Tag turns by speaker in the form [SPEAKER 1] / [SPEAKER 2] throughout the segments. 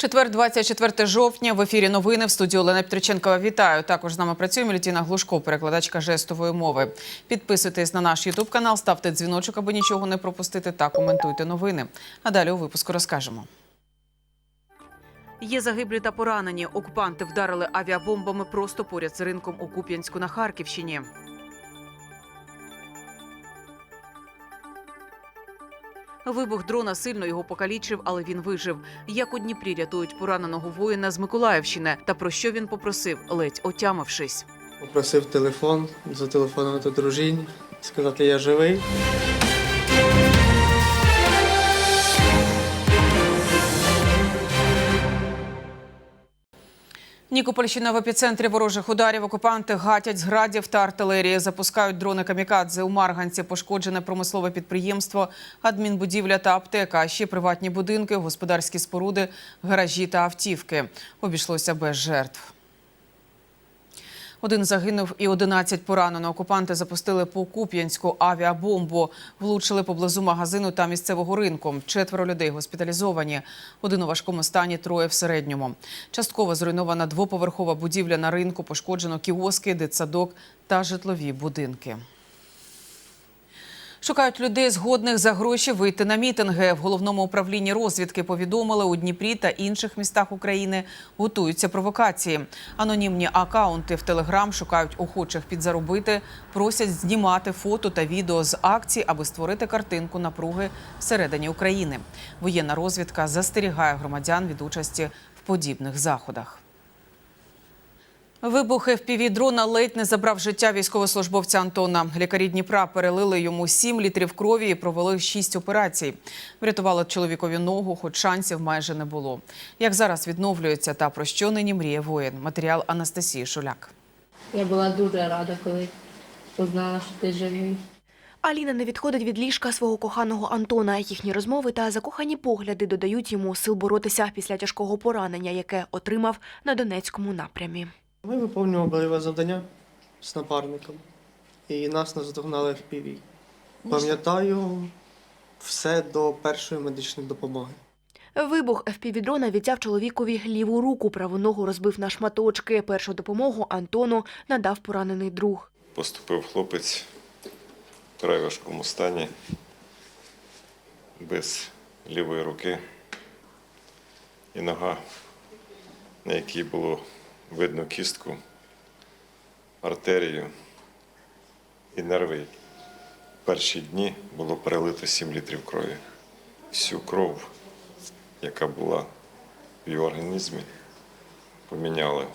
[SPEAKER 1] Четвер, 24 жовтня. В ефірі новини в студії Олена Петриченкова. Вітаю. Також з нами працює Мелітіна Глушко, перекладачка жестової мови. Підписуйтесь на наш Ютуб канал, ставте дзвіночок, аби нічого не пропустити, та коментуйте новини. А далі у випуску розкажемо. Є загиблі та поранені. Окупанти вдарили авіабомбами просто поряд з ринком у Куп'янську на Харківщині. Вибух дрона сильно його покалічив, але він вижив. Як у Дніпрі рятують пораненого воїна з Миколаївщини, та про що він попросив, ледь отямившись.
[SPEAKER 2] Попросив телефон, зателефонувати дружині, сказати, я живий.
[SPEAKER 1] Нікопольщина в епіцентрі ворожих ударів. Окупанти гатять з градів та артилерії. Запускають дрони камікадзе. У Марганці пошкоджене промислове підприємство, адмінбудівля та аптека. Ще приватні будинки, господарські споруди, гаражі та автівки. Обійшлося без жертв. Один загинув і 11 поранено. Окупанти запустили по Куп'янську авіабомбу. Влучили поблизу магазину та місцевого ринку. Четверо людей госпіталізовані. Один у важкому стані, троє в середньому. Частково зруйнована двоповерхова будівля на ринку. Пошкоджено кіоски, дитсадок та житлові будинки. Шукають людей, згодних за гроші вийти на мітинги. В головному управлінні розвідки повідомили у Дніпрі та інших містах України готуються провокації. Анонімні акаунти в Телеграм шукають охочих підзаробити, просять знімати фото та відео з акцій, аби створити картинку напруги всередині України. Воєнна розвідка застерігає громадян від участі в подібних заходах. Вибух FPV-дрона ледь не забрав життя військовослужбовця Антона. Лікарі Дніпра перелили йому 7 літрів крові і провели 6 операцій. Врятували чоловікові ногу, хоч шансів майже не було. Як зараз відновлюється та про що нині мріє воїн? Матеріал Анастасії Шуляк.
[SPEAKER 3] Я була дуже рада, коли узнала, що ти живий.
[SPEAKER 4] Аліна не відходить від ліжка свого коханого Антона. Їхні розмови та закохані погляди додають йому сил боротися після тяжкого поранення, яке отримав на Донецькому напрямі.
[SPEAKER 2] Ми виповнювали бойове завдання з напарником. І нас наздогнали в піві. Пам'ятаю все до першої медичної допомоги.
[SPEAKER 4] Вибух FPV-дрона відтяв чоловікові ліву руку, праву ногу розбив на шматочки. Першу допомогу Антону надав поранений друг.
[SPEAKER 5] Поступив хлопець в край важкому стані, без лівої руки і нога, на якій було видно кістку, артерію і нерви. В перші дні було перелито 7 літрів крові. Всю кров, яка була в його організмі, поміняли.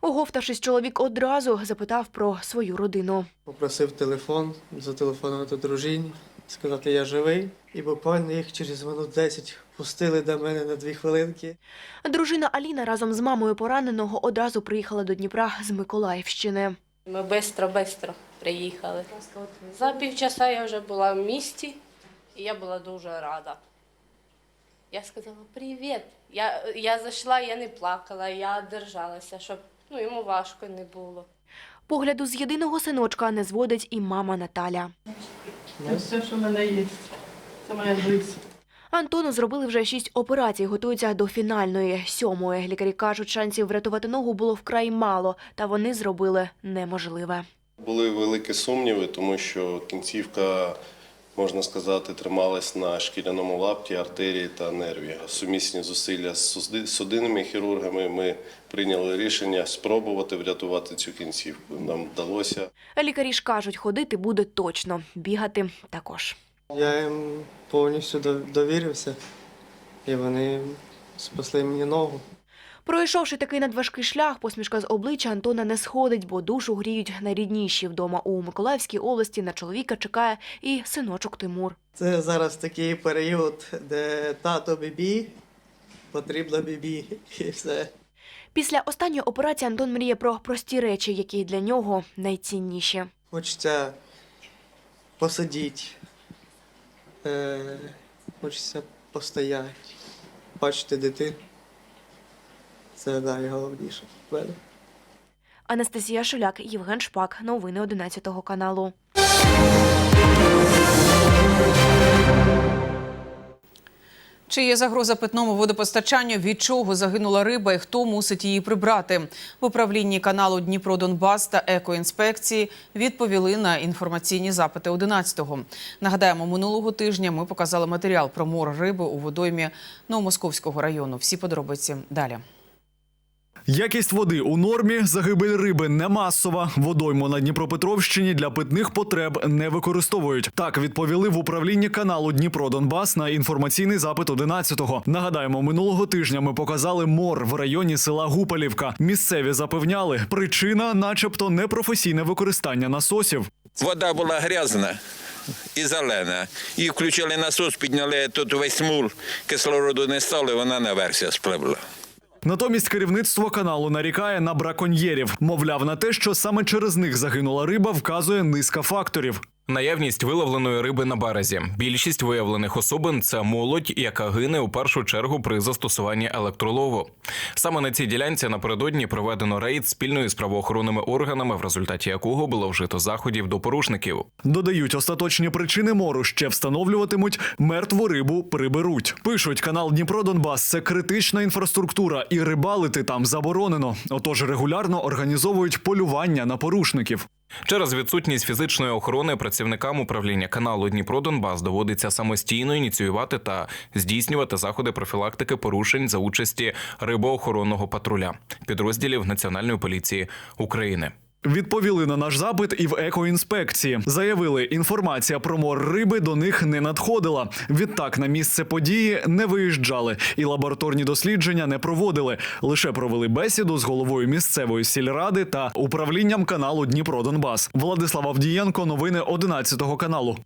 [SPEAKER 4] Оговтавшись, чоловік одразу запитав про свою родину.
[SPEAKER 2] Попросив телефон, зателефонувати дружині, сказати, я живий. І буквально їх через минут 10 пустили до мене на дві хвилинки.
[SPEAKER 4] Дружина Аліна разом з мамою пораненого одразу приїхала до Дніпра з Миколаївщини.
[SPEAKER 3] Ми швидко-швидко приїхали. За півчаса я вже була в місті, і я була дуже рада. Я сказала привіт. Я, я зайшла, я не плакала, я держалася, щоб ну, йому важко не було.
[SPEAKER 4] Погляду з єдиного синочка не зводить і мама Наталя.
[SPEAKER 6] Це все, що в мене є. Це моя життя.
[SPEAKER 4] Антону зробили вже шість операцій, готуються до фінальної сьомої. Лікарі кажуть, шансів врятувати ногу було вкрай мало, та вони зробили неможливе.
[SPEAKER 7] Були великі сумніви, тому що кінцівка, можна сказати, трималась на шкіряному лапті, артерії та нерві. Сумісні зусилля з суди- судинними хірургами ми прийняли рішення спробувати врятувати цю кінцівку. Нам вдалося.
[SPEAKER 4] Лікарі ж кажуть, ходити буде точно, бігати також.
[SPEAKER 2] Я їм повністю дов- довірився, і вони спасли мені ногу.
[SPEAKER 4] Пройшовши такий надважкий шлях, посмішка з обличчя Антона не сходить, бо душу гріють найрідніші вдома у Миколаївській області. На чоловіка чекає і синочок Тимур.
[SPEAKER 2] Це зараз такий період, де тато бібі, потрібно бібі, і все.
[SPEAKER 4] Після останньої операції Антон мріє про прості речі, які для нього найцінніші.
[SPEAKER 2] Хочеться посидіти, е, хочеться постояти, бачити дитину. Це найголовніше в мене.
[SPEAKER 4] Анастасія Шуляк, Євген Шпак. Новини 11 каналу.
[SPEAKER 1] Чи є загроза питному водопостачанню? Від чого загинула риба і хто мусить її прибрати? В управлінні каналу Дніпро Донбас та екоінспекції відповіли на інформаційні запити 11-го. Нагадаємо, минулого тижня ми показали матеріал про мор риби у водоймі Новомосковського району. Всі подробиці далі.
[SPEAKER 8] Якість води у нормі, загибель риби не масова. Водойму на Дніпропетровщині для питних потреб не використовують. Так відповіли в управлінні каналу Дніпро Донбас на інформаційний запит 11-го. Нагадаємо, минулого тижня ми показали мор в районі села Гупалівка. Місцеві запевняли, причина, начебто, непрофесійне використання насосів.
[SPEAKER 9] Вода була грязна і зелена. І включили насос, підняли тут весь мул, кислороду не стало, і вона наверх спливла.
[SPEAKER 8] Натомість керівництво каналу нарікає на браконьєрів. Мовляв, на те, що саме через них загинула риба, вказує низка факторів.
[SPEAKER 10] Наявність виловленої риби на березі. Більшість виявлених особин це молодь, яка гине у першу чергу при застосуванні електролову. Саме на цій ділянці напередодні проведено рейд спільно з правоохоронними органами, в результаті якого було вжито заходів до порушників.
[SPEAKER 8] Додають, остаточні причини мору ще встановлюватимуть, мертву рибу приберуть. Пишуть, канал Дніпро Донбас це критична інфраструктура, і рибалити там заборонено. Отож регулярно організовують полювання на порушників.
[SPEAKER 10] Через відсутність фізичної охорони працівникам управління каналу Дніпро Донбас доводиться самостійно ініціювати та здійснювати заходи профілактики порушень за участі рибоохоронного патруля підрозділів Національної поліції України.
[SPEAKER 8] Відповіли на наш запит і в екоінспекції. Заявили, інформація про мор риби до них не надходила. Відтак на місце події не виїжджали і лабораторні дослідження не проводили. Лише провели бесіду з головою місцевої сільради та управлінням каналу Дніпро Донбас. Владислав Авдієнко, новини 11 каналу.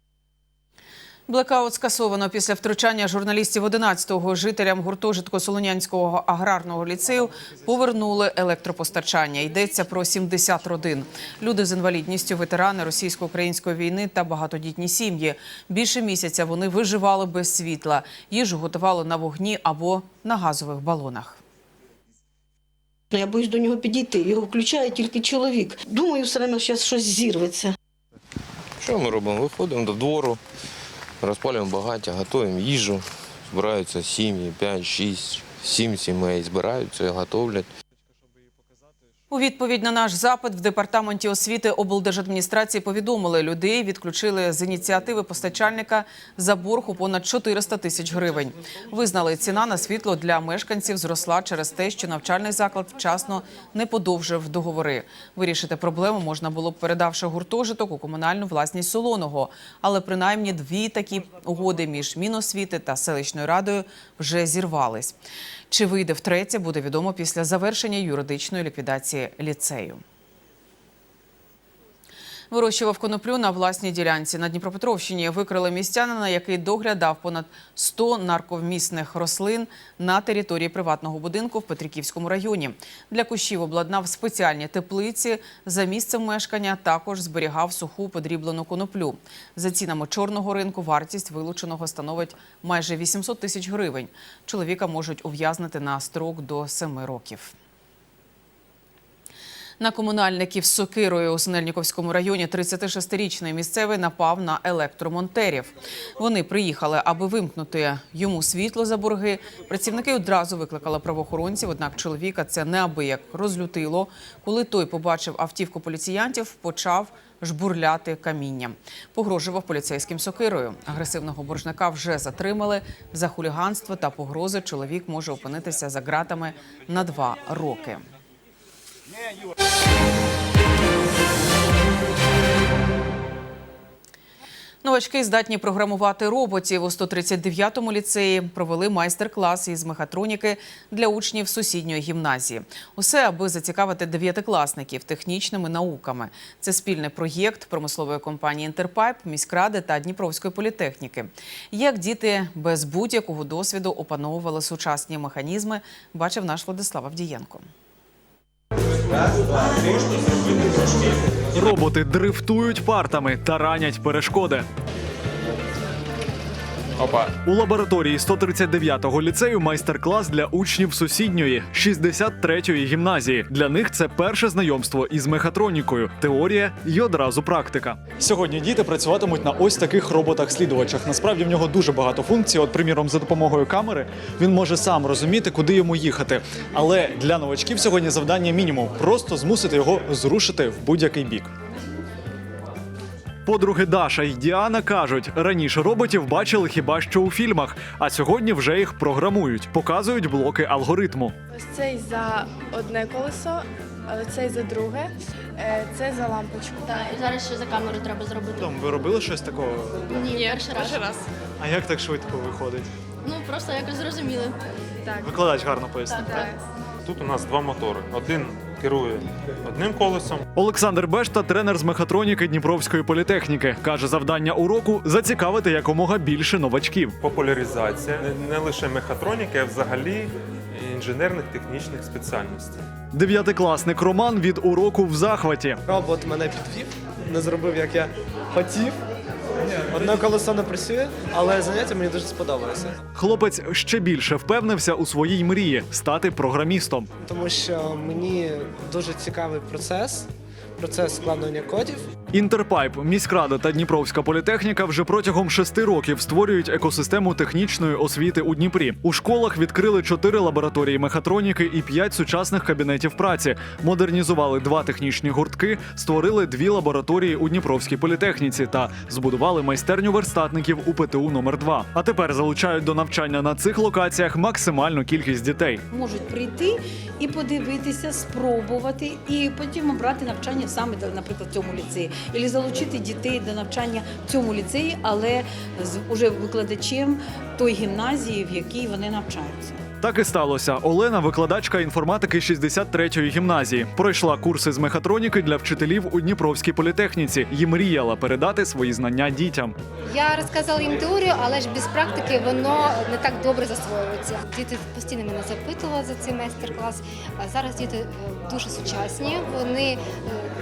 [SPEAKER 1] Блекаут скасовано після втручання журналістів 11-го. Жителям гуртожитку Солонянського аграрного ліцею повернули електропостачання. Йдеться про 70 родин. Люди з інвалідністю, ветерани російсько-української війни та багатодітні сім'ї. Більше місяця вони виживали без світла. Їжу готували на вогні або на газових балонах.
[SPEAKER 11] Я боюсь до нього підійти. Його включає тільки чоловік. Думаю, все одно зараз щось зірветься.
[SPEAKER 12] Що ми робимо? Виходимо до двору, розпалюємо багаття, готуємо їжу, збираються сім'ї, 5, 6, 7 сімей, збираються готовлять.
[SPEAKER 1] У відповідь на наш запит в департаменті освіти облдержадміністрації повідомили, людей відключили з ініціативи постачальника за борг у понад 400 тисяч гривень. Визнали, ціна на світло для мешканців зросла через те, що навчальний заклад вчасно не подовжив договори. Вирішити проблему можна було б передавши гуртожиток у комунальну власність Солоного. Але принаймні дві такі угоди між Міносвіти та селищною радою вже зірвались. Чи вийде втретє, буде відомо після завершення юридичної ліквідації ліцею. Вирощував коноплю на власній ділянці на Дніпропетровщині. Викрили містянина, який доглядав понад 100 нарковмісних рослин на території приватного будинку в Петриківському районі. Для кущів обладнав спеціальні теплиці. За місцем мешкання також зберігав суху подріблену коноплю. За цінами чорного ринку вартість вилученого становить майже 800 тисяч гривень. Чоловіка можуть ув'язнити на строк до 7 років. На комунальників сокирою у Синельніковському районі 36-річний місцевий напав на електромонтерів. Вони приїхали, аби вимкнути йому світло за борги. Працівники одразу викликали правоохоронців, однак чоловіка це неабияк розлютило. Коли той побачив автівку поліціянтів, почав жбурляти камінням. Погрожував поліцейським сокирою. Агресивного боржника вже затримали. За хуліганство та погрози чоловік може опинитися за ґратами на два роки. Новачки здатні програмувати роботів у 139-му ліцеї. Провели майстер-клас із мехатроніки для учнів сусідньої гімназії. Усе, аби зацікавити дев'ятикласників технічними науками. Це спільний проєкт промислової компанії «Інтерпайп», міськради та Дніпровської політехніки. Як діти без будь-якого досвіду опановували сучасні механізми, бачив наш Владислав Авдієнко.
[SPEAKER 8] Роботи дрифтують партами та ранять перешкоди.
[SPEAKER 10] Опа.
[SPEAKER 8] У лабораторії 139-го ліцею майстер-клас для учнів сусідньої 63-ї гімназії. Для них це перше знайомство із мехатронікою, теорія і одразу практика. Сьогодні діти працюватимуть на ось таких роботах-слідувачах. Насправді в нього дуже багато функцій. От, приміром, за допомогою камери він може сам розуміти, куди йому їхати. Але для новачків сьогодні завдання мінімум просто змусити його зрушити в будь-який бік. Подруги Даша і Діана кажуть, раніше роботів бачили хіба що у фільмах, а сьогодні вже їх програмують, показують блоки алгоритму.
[SPEAKER 6] Ось цей за одне колесо, а цей за друге, е, це за лампочку.
[SPEAKER 13] Так, і зараз ще за камеру треба зробити.
[SPEAKER 8] Том, ви робили щось такого?
[SPEAKER 13] Ні, перший раз.
[SPEAKER 6] раз.
[SPEAKER 8] А як так швидко виходить?
[SPEAKER 13] Ну просто якось зрозуміли.
[SPEAKER 6] Так.
[SPEAKER 8] Викладач гарно пояснив.
[SPEAKER 6] Так.
[SPEAKER 14] Тут у нас два мотори. Один керує одним колесом,
[SPEAKER 8] Олександр Бешта, тренер з мехатроніки Дніпровської політехніки, каже, завдання уроку зацікавити якомога більше новачків.
[SPEAKER 14] популяризація не, не лише мехатроніки, а взагалі інженерних технічних спеціальностей.
[SPEAKER 8] Дев'ятикласник Роман від уроку в захваті.
[SPEAKER 2] Робот мене підвів, не зробив, як я хотів. Одне колесо не працює, але заняття мені дуже сподобалося.
[SPEAKER 8] Хлопець ще більше впевнився у своїй мрії стати програмістом.
[SPEAKER 2] Тому що мені дуже цікавий процес, процес складання кодів.
[SPEAKER 8] Інтерпайп, міськрада та Дніпровська політехніка вже протягом шести років створюють екосистему технічної освіти у Дніпрі. У школах відкрили чотири лабораторії мехатроніки і п'ять сучасних кабінетів праці. Модернізували два технічні гуртки, створили дві лабораторії у Дніпровській політехніці та збудували майстерню верстатників у ПТУ номер 2 А тепер залучають до навчання на цих локаціях максимальну кількість дітей.
[SPEAKER 11] Можуть прийти і подивитися, спробувати, і потім обрати навчання саме, наприклад, в цьому ліцеї. Або залучити дітей до навчання в цьому ліцеї, але з уже викладачем той гімназії, в якій вони навчаються.
[SPEAKER 8] Так і сталося. Олена, викладачка інформатики 63-ї гімназії, пройшла курси з мехатроніки для вчителів у Дніпровській політехніці і мріяла передати свої знання дітям.
[SPEAKER 13] Я розказала їм теорію, але ж без практики воно не так добре засвоюється. Діти постійно мене запитували за цей майстер-клас. А зараз діти е, дуже сучасні, вони е,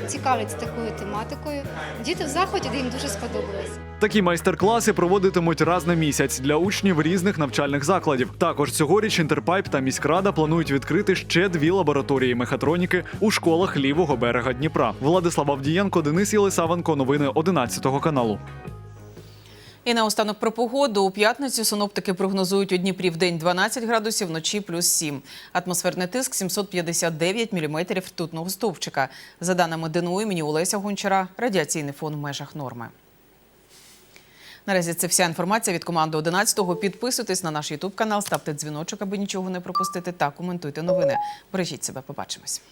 [SPEAKER 13] цікавляться такою тематикою. Діти в заході, де їм дуже сподобалось.
[SPEAKER 8] Такі майстер-класи проводитимуть раз на місяць для учнів різних навчальних закладів. Також цьогоріч Інтерпайп та міськрада планують відкрити ще дві лабораторії мехатроніки у школах лівого берега Дніпра. Владислав Авдієнко, Денис Єлисавенко. Новини 11 каналу.
[SPEAKER 1] І наостанок про погоду. У п'ятницю синоптики прогнозують у Дніпрі в день 12 градусів, вночі плюс 7. Атмосферний тиск 759 міліметрів ртутного стовпчика. За даними ДНУ імені Олеся Гончара, радіаційний фон в межах норми. Наразі це вся інформація від команди 11-го. Підписуйтесь на наш Ютуб канал, ставте дзвіночок, аби нічого не пропустити, та коментуйте новини. Бережіть себе, побачимось.